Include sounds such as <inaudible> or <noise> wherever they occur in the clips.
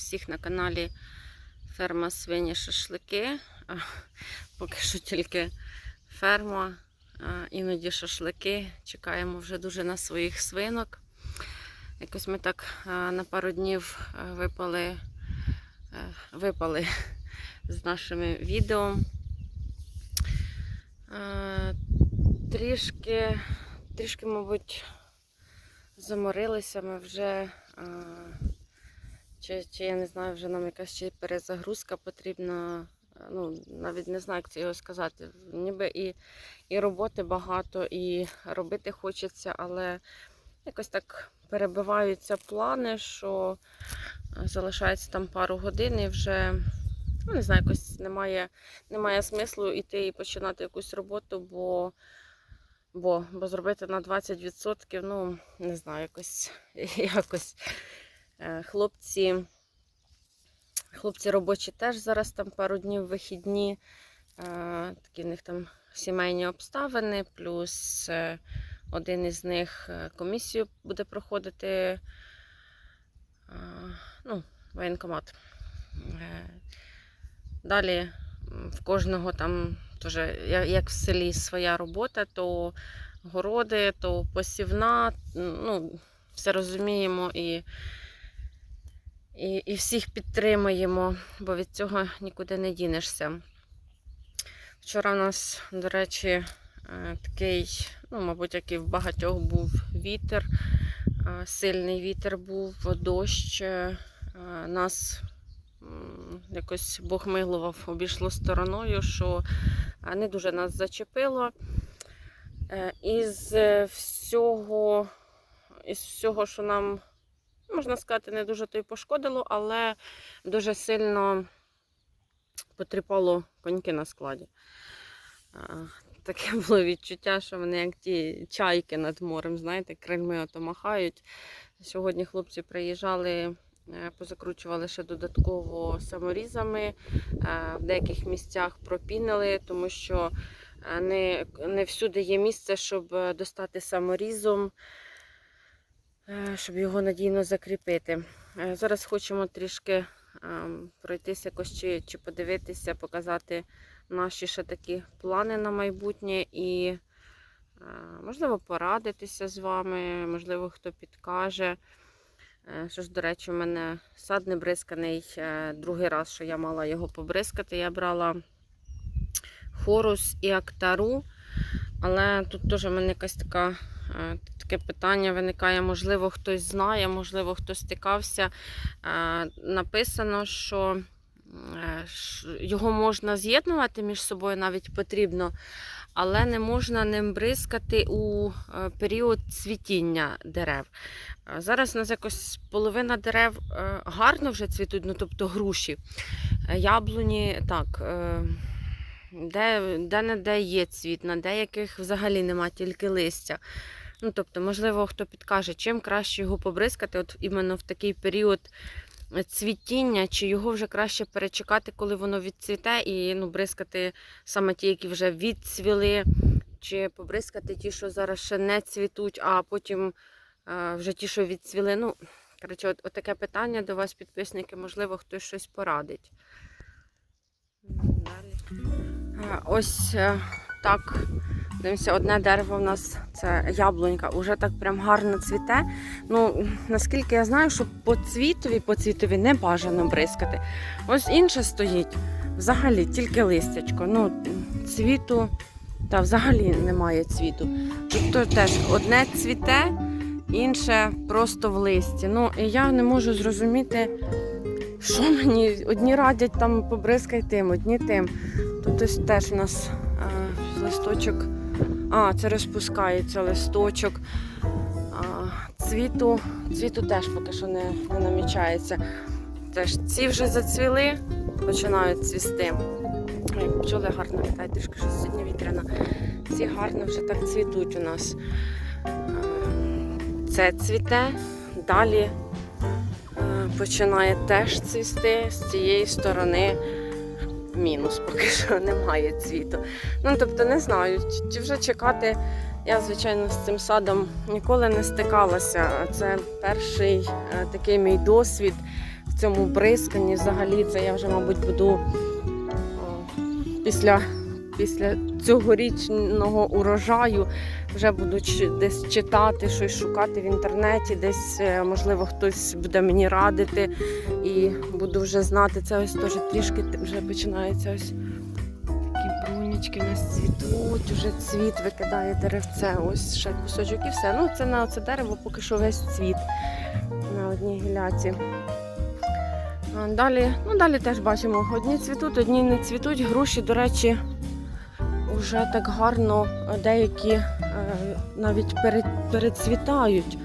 всіх на каналі Ферма Свині Шашлики. Поки що тільки ферма, іноді шашлики. Чекаємо вже дуже на своїх свинок. Якось ми так на пару днів випали, випали з нашими відео. Трішки, трішки, мабуть, заморилися ми вже. Чи, чи я не знаю, вже нам якась чи перезагрузка потрібна. Ну, навіть не знаю, як це його сказати. Ніби і, і роботи багато, і робити хочеться, але якось так перебиваються плани, що залишається там пару годин і вже ну, не знаю, якось немає, немає смислу йти і починати якусь роботу, бо Бо, бо зробити на 20%, ну, не знаю, якось, <laughs> якось. Е, Хлопці, хлопці робочі теж зараз там пару днів вихідні. Е, Такі в них там сімейні обставини, плюс е, один із них комісію буде проходити ну, воєнкомат. Далі в кожного там теж, як в селі своя робота, то городи, то посівна, ну, все розуміємо і, і, і всіх підтримуємо, бо від цього нікуди не дінешся. Вчора у нас, до речі, е, такий, ну, мабуть, як і в багатьох був вітер, е, сильний вітер був, дощ. е, Нас якось Бог милував, обійшло стороною, що не дуже нас зачепило. Із всього, із всього, що нам, можна сказати, не дуже то й пошкодило, але дуже сильно потріпало коньки на складі. Таке було відчуття, що вони як ті чайки над морем, знаєте, крильми ото махають. Сьогодні хлопці приїжджали, е, позакручували ще додатково саморізами, е, в деяких місцях пропінили, тому що е, не, не всюди є місце, щоб достати саморізом, щоб його надійно закріпити. Е, Зараз хочемо трішки ем, пройтися якось чи, чи подивитися, показати наші ще такі плани на майбутнє і е, можливо порадитися з вами, можливо, хто підкаже. Е, Що ж, до речі, у мене сад не бризканий. е, Другий раз, що я мала його побризкати, я брала хорус і актару. Але тут теж в мене якась така, е, таке питання виникає. Можливо, хтось знає, можливо, хтось стикався. Е, Написано, що е, його можна з'єднувати між собою, навіть потрібно, але не можна ним бризкати у період цвітіння дерев. Зараз у нас якось половина дерев гарно вже цвітуть, ну тобто груші. Яблуні так. Де, де не де є цвіт, на деяких взагалі нема тільки листя. Ну, тобто, можливо, хто підкаже, чим краще його побризкати, от іменно в такий період цвітіння, чи його вже краще перечекати, коли воно відцвіте, і ну, бризкати саме ті, які вже відцвіли, чи побризкати ті, що зараз ще не цвітуть, а потім е, вже ті, що відцвіли. Ну, коротше, от, от таке питання до вас, підписники, можливо, хтось щось порадить. Далі. Е, Ось е, так. Дивимося, одне дерево в нас це яблунька, уже так прям гарно цвіте. Ну, наскільки я знаю, що по цвітові, по цвітові не бажано бризкати. Ось інше стоїть. Взагалі тільки листячко. Ну, цвіту та взагалі немає цвіту. Тобто теж одне цвіте, інше просто в листі. Ну, і я не можу зрозуміти, що мені одні радять там побризкай тим, одні тим. Тут ось теж у нас е, листочок. А, це розпускається листочок. А, цвіту, цвіту теж поки що не, не намічається. Теж ці вже зацвіли, починають цвісти. Ой, Пчоли гарно літають, трішки щось сьогодні вітряно. Ці гарно вже так цвітуть у нас. Е, Це цвіте, далі починає теж цвісти з цієї сторони. Мінус поки що немає цвіту. Ну тобто не знаю, чи- вже чекати. Я, звичайно, з цим садом ніколи не стикалася. Це перший е, такий мій досвід в цьому бризканні взагалі. Це я вже, мабуть, буду після, після цьогорічного урожаю вже буду десь читати, щось шукати в інтернеті, десь, е, можливо, хтось буде мені радити і буду вже знати. Це ось теж трішки вже починається ось такі брунічки у нас цвітуть, вже цвіт викидає деревце. Ось ще кусочок і все. Ну, це на це дерево поки що весь цвіт на одній гіляці. Далі, ну далі теж бачимо, одні цвітуть, одні не цвітуть. Груші, до речі, вже так гарно е, деякі е, навіть перецвітають.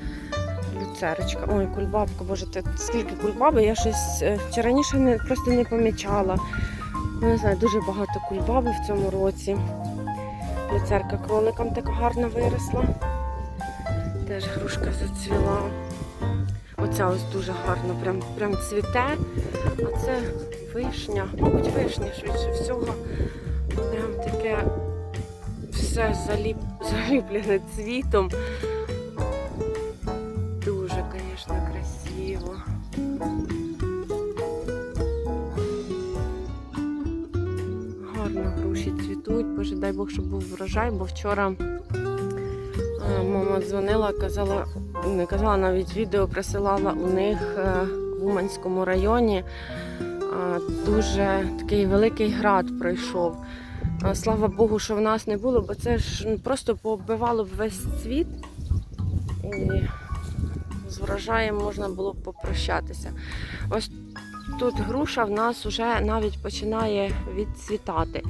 Люцерочка. Ой, кульбабка, боже, скільки кульбаби, я щось е, чи раніше не, просто не помічала. Ну, не знаю, дуже багато кульбаби в цьому році. Люцерка кроликам така гарно виросла. Теж грушка зацвіла. Оця ось дуже гарно, прям, прям цвіте. А це вишня, мабуть, вишня швидше всього. Прям таке все заліп, заліплене цвітом. Дуже, звісно, красиво. Гарно груші цвітуть. Боже, дай Бог, щоб був врожай, бо вчора е, мама дзвонила, казала, не казала, навіть відео присилала у них е, в Уманському районі. Дуже такий великий град пройшов. Слава Богу, що в нас не було, бо це ж ну, просто пооббивало б весь цвіт. І з врожаєм можна було б попрощатися. Ось тут груша в нас вже навіть починає відцвітати.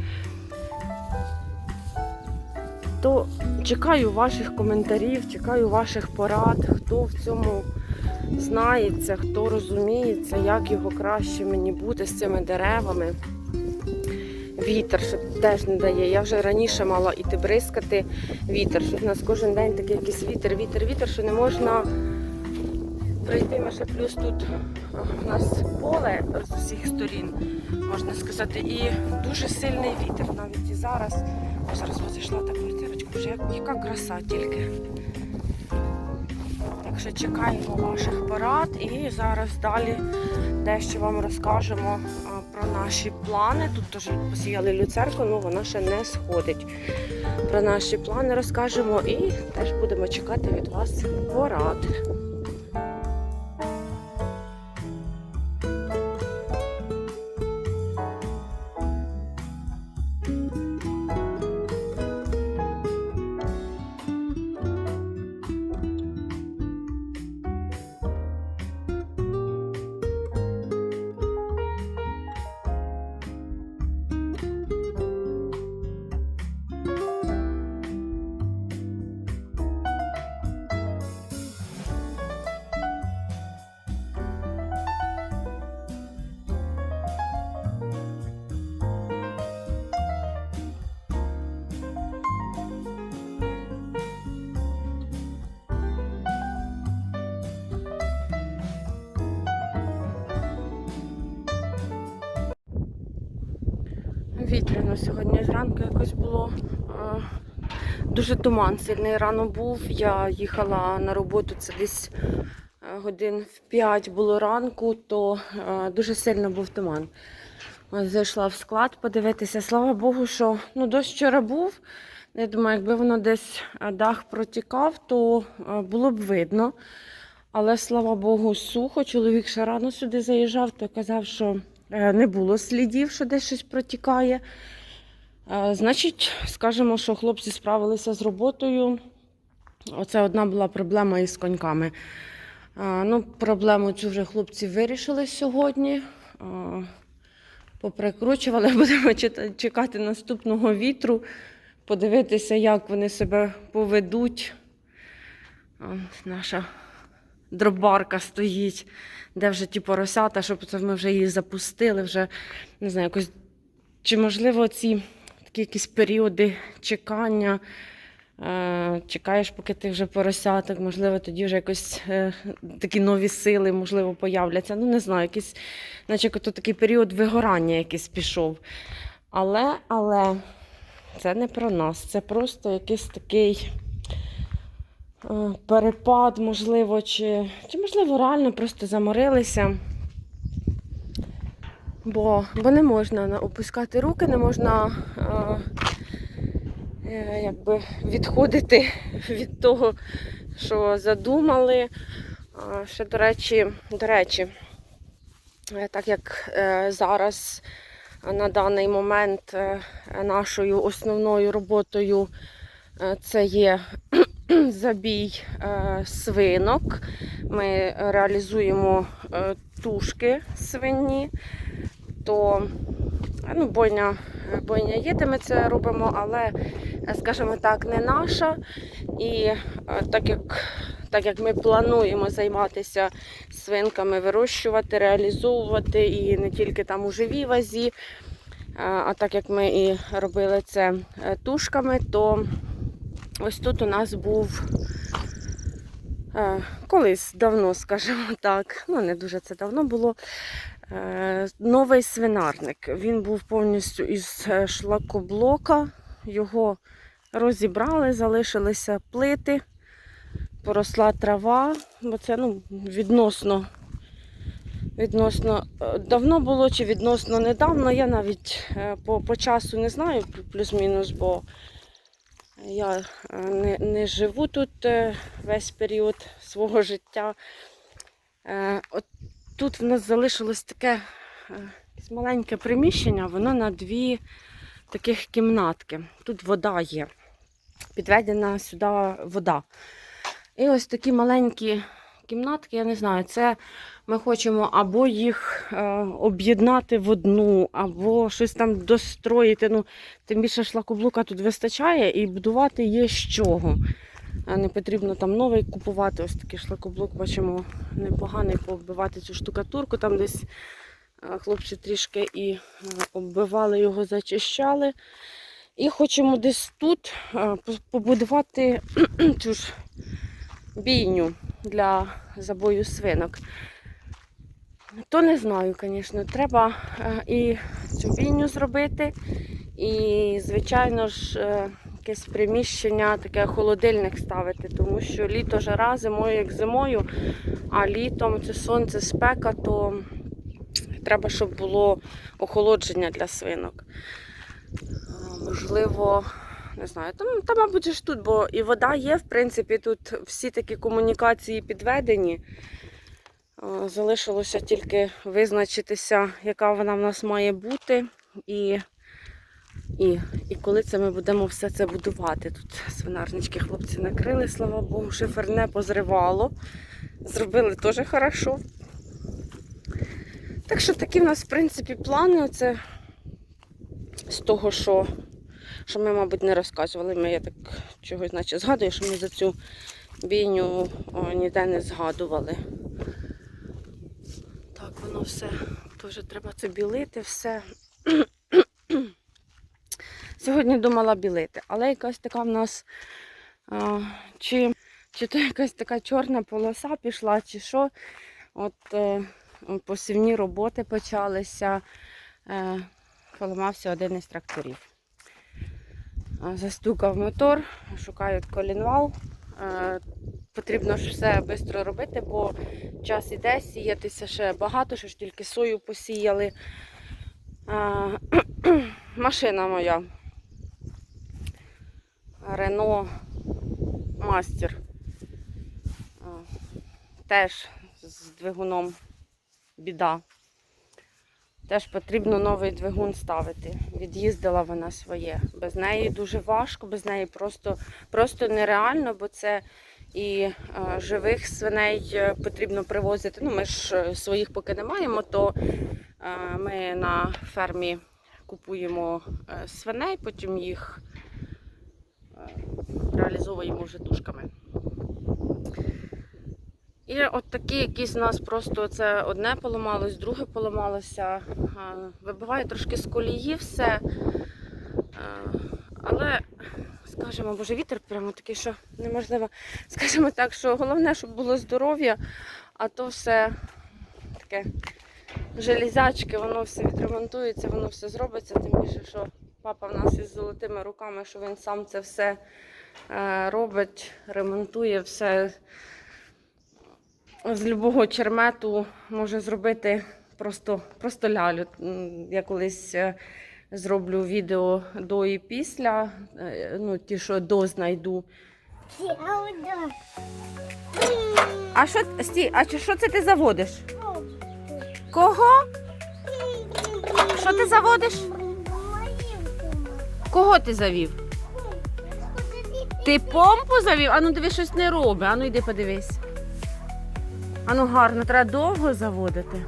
То чекаю ваших коментарів, чекаю ваших порад, хто в цьому знається, хто розуміється, як його краще мені бути з цими деревами. Вітер, що теж не дає. Я вже раніше мала іти бризкати вітер. Що в нас кожен день такий якийсь вітер, вітер, вітер, що не можна пройти. Ми ще плюс тут у нас поле з усіх сторін, можна сказати, і дуже сильний вітер навіть і зараз. Зараз зайшла та квартирочка, вже яка краса тільки. Так що чекаємо ваших порад і зараз далі дещо вам розкажемо про наші плани. Тут теж посіяли люцерку, ну вона ще не сходить. Про наші плани розкажемо і теж будемо чекати від вас порад. Вітряно сьогодні зранку якось було. е, Дуже туман сильний рано був. Я їхала на роботу, це десь е, годин в 5 було ранку, то е, дуже сильно був туман. Ось зайшла в склад подивитися. Слава Богу, що ну, дощ вчора був. Я думаю, якби воно десь е, дах протікав, то е, було б видно. Але слава Богу, сухо. Чоловік ще рано сюди заїжджав, то казав, що е, не було слідів, що десь щось протікає. Е, Значить, скажемо, що хлопці справилися з роботою. Оце одна була проблема із коньками. Е, Ну, проблему цю вже хлопці вирішили сьогодні. Е, Поприкручували, <laughs> будемо чекати наступного вітру, подивитися, як вони себе поведуть. Е, Наша дробарка стоїть, де вже ті поросята, щоб це ми вже її запустили, вже не знаю, якось. Чи можливо ці такі якісь періоди чекання, е, чекаєш, поки ти вже поросяток, можливо, тоді вже якось е, такі нові сили, можливо, появляться. Ну, не знаю, якийсь, наче то такий період вигорання якийсь пішов. Але, але це не про нас, це просто якийсь такий перепад, можливо, чи, чи можливо реально просто заморилися. Бо, бо не можна опускати руки, не можна е, е, якби відходити від того, що задумали. А, Ще, до речі, до речі, е, так як е, зараз е, на даний момент е, нашою основною роботою е, це є <clears throat> забій е, свинок. Ми реалізуємо е, тушки свині, то е, ну, бойня, бойня є, ми це робимо, але, скажімо так, не наша. І так як, так як ми плануємо займатися свинками, вирощувати, реалізовувати і не тільки там у живій вазі, а так як ми і робили це тушками, то ось тут у нас був е, колись давно, скажімо так, ну не дуже це давно було. е, Новий свинарник. Він був повністю із е, шлакоблока. Його розібрали, залишилися плити, поросла трава, бо це ну, відносно, відносно е, давно було чи відносно недавно. Я навіть е, по, по часу не знаю, плюс-мінус, бо я е, не, не живу тут е, весь період свого життя. Е, От тут в нас залишилось таке маленьке приміщення, воно на дві таких кімнатки. Тут вода є. Підведена сюди вода. І ось такі маленькі кімнатки, я не знаю, це ми хочемо або їх е, об'єднати в одну, або щось там достроїти. Ну, тим більше шлакоблока тут вистачає і будувати є з чого. Не потрібно там новий купувати. Ось такий шлакоблок, бачимо, непоганий пооббивати цю штукатурку. Там десь е, хлопці трішки і е, оббивали його, зачищали. І хочемо десь тут побудувати <clears throat> цю ж бійню для забою свинок. То не знаю, звісно. Треба е, і цю бійню зробити, і, звичайно ж, е, якесь приміщення, таке холодильник ставити, тому що літо жара, зимою як зимою, а літом це сонце, спека, то треба, щоб було охолодження для свинок. Можливо, не знаю, там, там, мабуть, ж тут, бо і вода є, в принципі, тут всі такі комунікації підведені. Залишилося тільки визначитися, яка вона в нас має бути, і, і, і коли це ми будемо все це будувати. Тут свинарнички хлопці накрили, слава Богу, шифер не позривало. Зробили теж хорошо. Так що такі в нас, в принципі, плани. Оце з того, що, що ми, мабуть, не розказували. Ми, я так чогось наче згадую, що ми за цю бійню о, ніде не згадували. Так, воно все. Теж треба це білити, все. <clears throat> Сьогодні думала білити, але якась така в нас, а, чи, чи то якась така чорна полоса пішла, чи що. От е, посівні роботи почалися. Е, поламався один із тракторів. А, Застукав мотор, шукають колінвал. Е, Потрібно ж все швидко робити, бо час іде, сіятися ще багато, що ж тільки сою посіяли. <clears throat> Машина моя. Рено Мастер. Теж з двигуном біда. Теж потрібно новий двигун ставити. Від'їздила вона своє. Без неї дуже важко, без неї просто, просто нереально, бо це і е, живих свиней е, потрібно привозити. Ну, ми ж е, своїх поки не маємо, то ми на фермі купуємо свиней, потім їх реалізовуємо вже тушками. І от такі якісь у нас просто це одне поламалось, друге поламалося. Вибиває трошки з колії все. Але, скажімо, боже, вітер прямо такий, що неможливо. Скажімо так, що головне, щоб було здоров'я, а то все таке железячки, воно все відремонтується, воно все зробиться. Тим більше, що папа в нас із золотими руками, що він сам це все е, робить, ремонтує все з любого чермету може зробити просто, просто лялю. Я колись е, зроблю відео до і після, е, ну, ті, що до знайду. А що, стій, а що це ти заводиш? Кого? Що ти заводиш? Кого ти завів? Ти помпу завів? Ану, диви, щось не робить. Ану, йди подивись. Ану, гарно, треба довго заводити.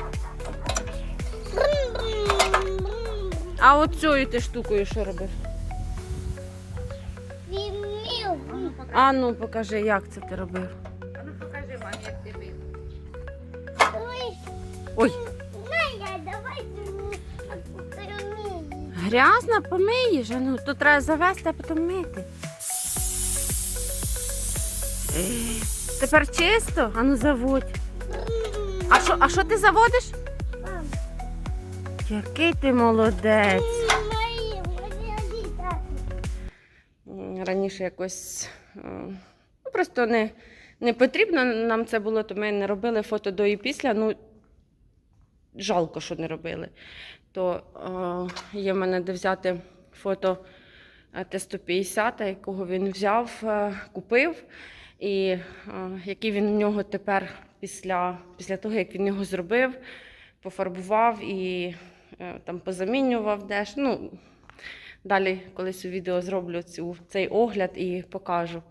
А оцею ти штукою що робив? А ну покажи, як це ти робив. Ну покажи мамі, як ти бив. Ой, грязно, помиєш, а ну то треба завести, а потім мити. Е, Тепер чисто, а ну заводь. А що, а що ти заводиш? Який ти молодець. Раніше якось е, ну, просто не, не потрібно нам це було, то ми не робили фото до і після. Ну, жалко, що не робили. То е, є в мене де взяти фото е, Т-150, якого він взяв, е, купив, і е, який він у нього тепер після, після того, як він його зробив, пофарбував і е, там позамінював дещо. Ну, Далі колись у відео зроблю цю, цей огляд і покажу.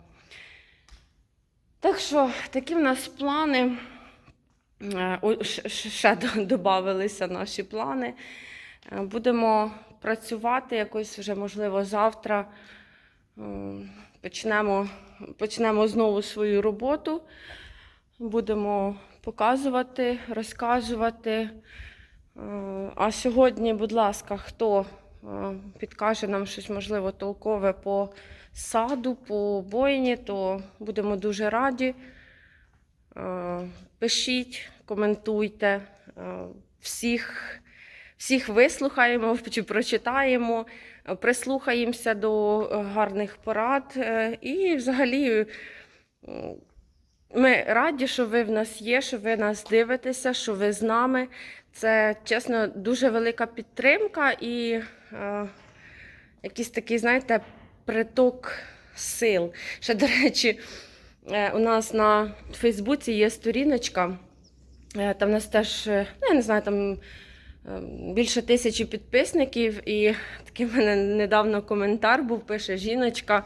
Так що такі в нас плани. Е, Ще додавалися наші плани. Е, Будемо працювати якось вже, можливо, завтра. Почнемо, почнемо знову свою роботу. Будемо показувати, розказувати. Е, А сьогодні, будь ласка, хто е, підкаже нам щось можливо толкове по саду, по бойні, то будемо дуже раді. Е, Пишіть, коментуйте. Всіх, всіх вислухаємо <laughs> чи прочитаємо, прислухаємося до гарних порад. І взагалі ми раді, що ви в нас є, що ви нас дивитеся, що ви з нами. Це чесно дуже велика підтримка і е, якийсь такий, знаєте, приток сил. Ще, до речі, е, у нас на Фейсбуці є сторіночка. е, Там у нас теж, е, ну, я не знаю, там е, більше тисячі підписників. І такий в мене недавно коментар був, пише жіночка.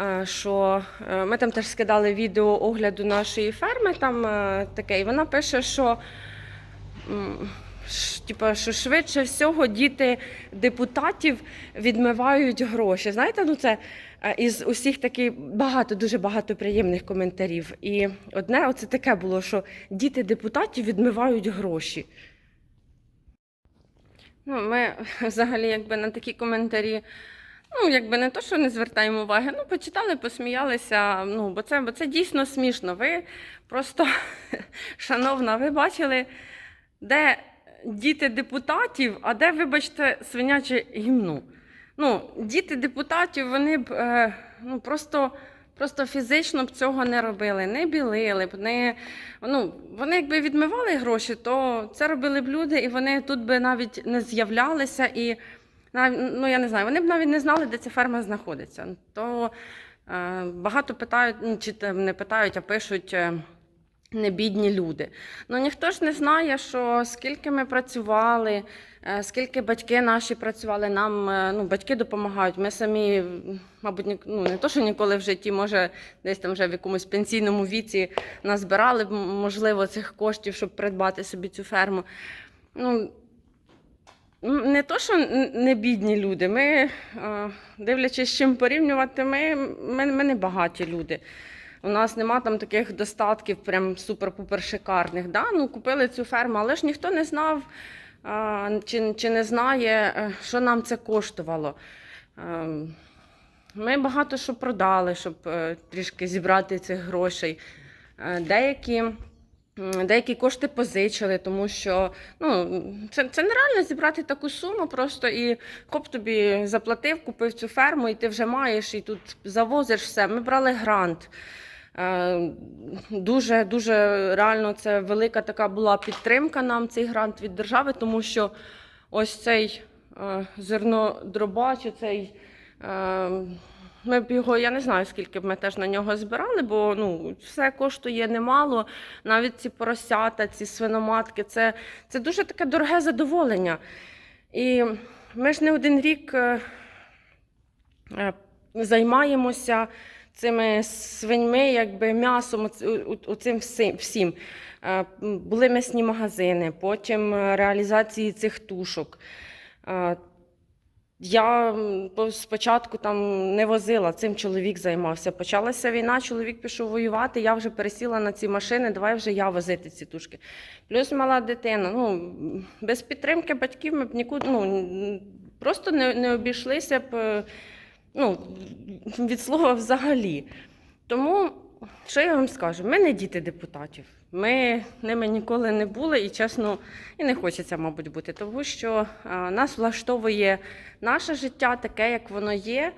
Е, Що е, ми там теж скидали відео огляду нашої ферми, там е, таке, і вона пише, що типа, що швидше всього діти депутатів відмивають гроші. Знаєте, ну це із усіх таких багато, дуже багато приємних коментарів. І одне, оце таке було, що діти депутатів відмивають гроші. Ну, ми <laughs> взагалі якби на такі коментарі. Ну, якби не то, що не звертаємо уваги, ну, почитали, посміялися. Ну, бо це, бо це дійсно смішно. Ви просто, <laughs> шановна, ви бачили, де діти депутатів, а де, вибачте, свиняче гімно. Ну, діти депутатів, вони б е, ну, просто, просто фізично б цього не робили, не білили б, не, ну, вони якби відмивали гроші, то це робили б люди, і вони тут би навіть не з'являлися. І ну, я не знаю, вони б навіть не знали, де ця ферма знаходиться. То е, багато питають, ну, чи там не питають, а пишуть. е, Небідні люди. Ну ніхто ж не знає, що скільки ми працювали, е, скільки батьки наші працювали, нам ну, батьки допомагають. Ми самі, мабуть, ну, не то, що ніколи в житті, може, десь там вже в якомусь пенсійному віці назбирали б, можливо, цих коштів, щоб придбати собі цю ферму. Ну, не то, що не бідні люди. Ми, е, дивлячись, з чим порівнювати, ми, ми, ми не багаті люди. У нас нема там таких достатків, прям супер-пупер шикарних. Да? Ну, купили цю ферму, але ж ніхто не знав чи, чи не знає, е, що нам це коштувало. Ем, Ми багато що продали, щоб е, трішки зібрати цих грошей. Е, Деякі, деякі кошти позичили, тому що ну, це, це нереально зібрати таку суму просто і коп тобі заплатив, купив цю ферму, і ти вже маєш, і тут завозиш все. Ми брали грант. Е, Дуже дуже реально це велика така була підтримка нам цей грант від держави, тому що ось цей е, зернодробач, цей. Ми б його, я не знаю, скільки б ми теж на нього збирали, бо ну, все коштує немало. Навіть ці поросята, ці свиноматки, це, це дуже таке дороге задоволення. І ми ж не один рік е, е, займаємося цими свиньми, якби м'ясом, оц- у- у- цим всім. Е, Були м'ясні магазини, потім реалізації цих тушок. Я спочатку там не возила, цим чоловік займався. Почалася війна, чоловік пішов воювати, я вже пересіла на ці машини, давай вже я возити ці тушки. Плюс мала дитина. Ну, без підтримки батьків ми б нікуди ну, просто не, не обійшлися б е, ну, від слова взагалі. Тому, що я вам скажу, ми не діти депутатів. Ми ними ніколи не були і, чесно, і не хочеться, мабуть, бути, тому що нас влаштовує наше життя таке, як воно є.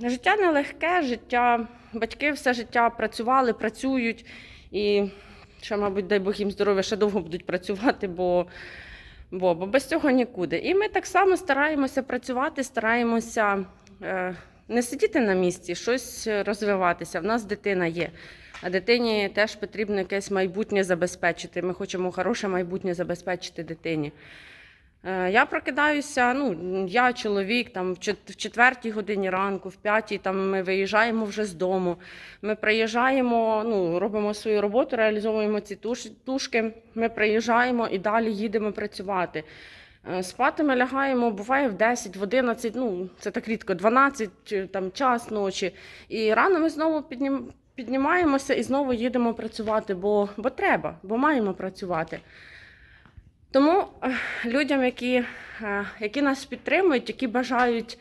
Життя нелегке, життя, батьки все життя працювали, працюють і ще, мабуть, дай Бог їм здоров'я, ще довго будуть працювати, бо, бо, бо без цього нікуди. І ми так само стараємося працювати, стараємося е, не сидіти на місці, щось розвиватися. В нас дитина є. А дитині теж потрібно якесь майбутнє забезпечити. Ми хочемо хороше майбутнє забезпечити дитині. Е, Я прокидаюся, ну, я чоловік, там в четвертій годині ранку, в п'ятій там ми виїжджаємо вже з дому. Ми приїжджаємо, ну, робимо свою роботу, реалізовуємо ці туш- тушки. Ми приїжджаємо і далі їдемо працювати. Е, Спати ми лягаємо, буває в 10, в 11, ну це так рідко, 12 там, час ночі. І рано ми знову піднім, піднімаємося і знову їдемо працювати, бо, бо треба, бо маємо працювати. Тому е, людям, які, е, які нас підтримують, які бажають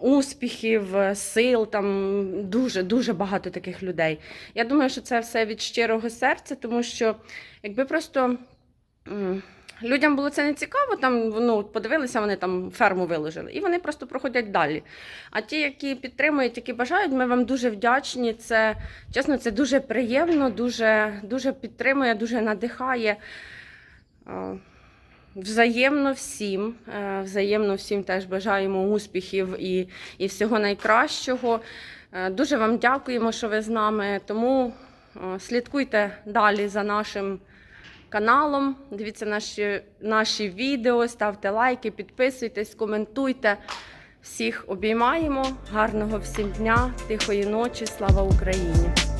успіхів, е, сил, там дуже дуже багато таких людей. Я думаю, що це все від щирого серця, тому що якби просто людям було це не цікаво, там ну, подивилися, вони там ферму виложили, і вони просто проходять далі. А ті, які підтримують, які бажають, ми вам дуже вдячні. Це чесно, це дуже приємно, дуже, дуже підтримує, дуже надихає. Е, Взаємно всім, е, взаємно всім теж бажаємо успіхів і, і всього найкращого. Е, Дуже вам дякуємо, що ви з нами. Тому слідкуйте далі за нашим каналом. Дивіться наші, наші відео, ставте лайки, підписуйтесь, коментуйте. Всіх обіймаємо. Гарного всім дня, тихої ночі. Слава Україні!